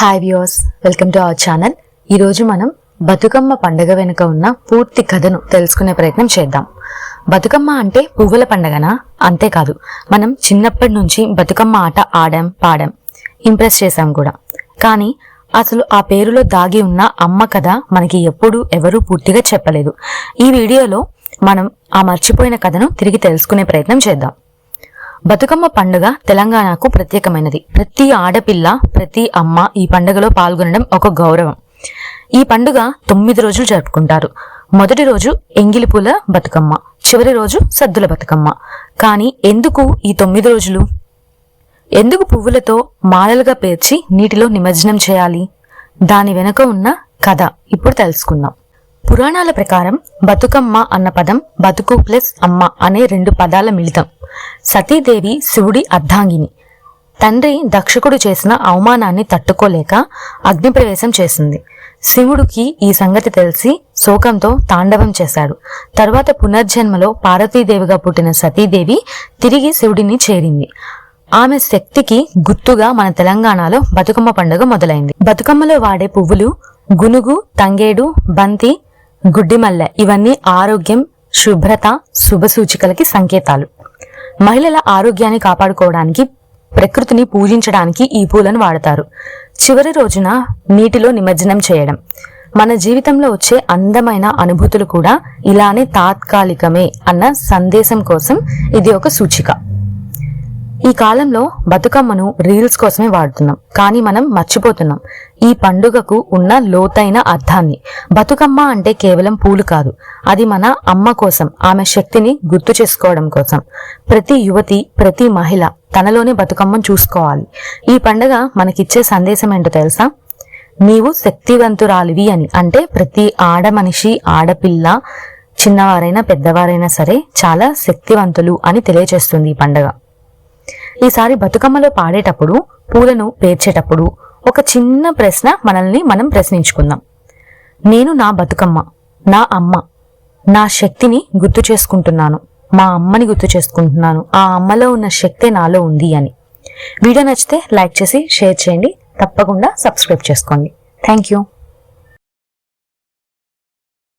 Hi viewers welcome to our channel ఈరోజు మనం బతుకమ్మ పండగ వెనుక ఉన్న పూర్తి కథను తెలుసుకునే ప్రయత్నం చేద్దాం. బతుకమ్మ అంటే పువ్వుల పండగనా? అంతేకాదు మనం చిన్నప్పటి నుంచి బతుకమ్మ ఆట ఆడాం పాడాం ఇంప్రెస్ చేశాం కూడా. కానీ అసలు ఆ పేరులో దాగి ఉన్న అమ్మ కథ మనకి ఎప్పుడూ ఎవరూ పూర్తిగా చెప్పలేదు. ఈ వీడియోలో మనం ఆ మర్చిపోయిన కథను తిరిగి తెలుసుకునే ప్రయత్నం చేద్దాం. బతుకమ్మ పండుగ తెలంగాణకు ప్రత్యేకమైనది. ప్రతి ఆడపిల్ల ప్రతి అమ్మ ఈ పండుగలో పాల్గొనడం ఒక గౌరవం. ఈ పండుగ తొమ్మిది రోజులు జరుపుకుంటారు. మొదటి రోజు ఎంగిలిపూల బతుకమ్మ చివరి రోజు సద్దుల బతుకమ్మ. కానీ ఎందుకు ఈ తొమ్మిది రోజులు? ఎందుకు పువ్వులతో మాలలుగా పేర్చి నీటిలో నిమజ్జనం చేయాలి? దాని వెనుక ఉన్న కథ ఇప్పుడు తెలుసుకుందాం. పురాణాల ప్రకారం బతుకమ్మ అన్న పదం బతుకు ప్లస్ అమ్మ అనే రెండు పదాల మిళితం. సతీదేవి శివుడి అర్ధాంగిని. తండ్రి దక్షకుడు చేసిన అవమానాన్ని తట్టుకోలేక అగ్నిప్రవేశం చేసింది. శివుడికి ఈ సంగతి తెలిసి శోకంతో తాండవం చేశాడు. తరువాత పునర్జన్మలో పార్వతీదేవిగా పుట్టిన సతీదేవి తిరిగి శివుడిని చేరింది. ఆమె శక్తికి గుర్తుగా మన తెలంగాణలో బతుకమ్మ పండుగ మొదలైంది. బతుకమ్మలో వాడే పువ్వులు గునుగు తంగేడు బంతి గుడ్డిమల్లె ఇవన్నీ ఆరోగ్యం శుభ్రత శుభ సూచికలకి సంకేతాలు. మహిళల ఆరోగ్యాన్ని కాపాడుకోవడానికి ప్రకృతిని పూజించడానికి ఈ పూలను వాడతారు. చివరి రోజున నీటిలో నిమజ్జనం చేయడం. మన జీవితంలో వచ్చే అందమైన అనుభూతులు కూడా ఇలానే తాత్కాలికమే అన్న సందేశం కోసం ఇది ఒక సూచిక. ఈ కాలంలో బతుకమ్మను రీల్స్ కోసమే వాడుతున్నాం కానీ మనం మర్చిపోతున్నాం. ఈ పండుగకు ఉన్న లోతైన అర్థాన్ని. బతుకమ్మ అంటే కేవలం పూలు కాదు అది మన అమ్మ కోసం ఆమె శక్తిని గుర్తు చేసుకోవడం కోసం. ప్రతి యువతి ప్రతి మహిళ తనలోనే బతుకమ్మను చూసుకోవాలి. ఈ పండుగ మనకిచ్చే సందేశం ఏంటో తెలుసా? నీవు శక్తివంతురాలివి అని. అంటే ప్రతి ఆడ మనిషి ఆడపిల్ల చిన్నవారైనా పెద్దవారైనా సరే చాలా శక్తివంతులు అని తెలియజేస్తుంది ఈ పండుగ. ఈసారి బతుకమ్మలో పాడేటప్పుడు పూలను పేర్చేటప్పుడు ఒక చిన్న ప్రశ్న మనల్ని మనం ప్రశ్నించుకుందాం. నేను నా బతుకమ్మ నా అమ్మ నా శక్తిని గుర్తు చేసుకుంటున్నాను. మా అమ్మని గుర్తు చేసుకుంటున్నాను. ఆ అమ్మలో ఉన్న శక్తే నాలో ఉంది అని. వీడియో నచ్చితే లైక్ చేసి షేర్ చేయండి. తప్పకుండా సబ్స్క్రైబ్ చేసుకోండి. Thank you.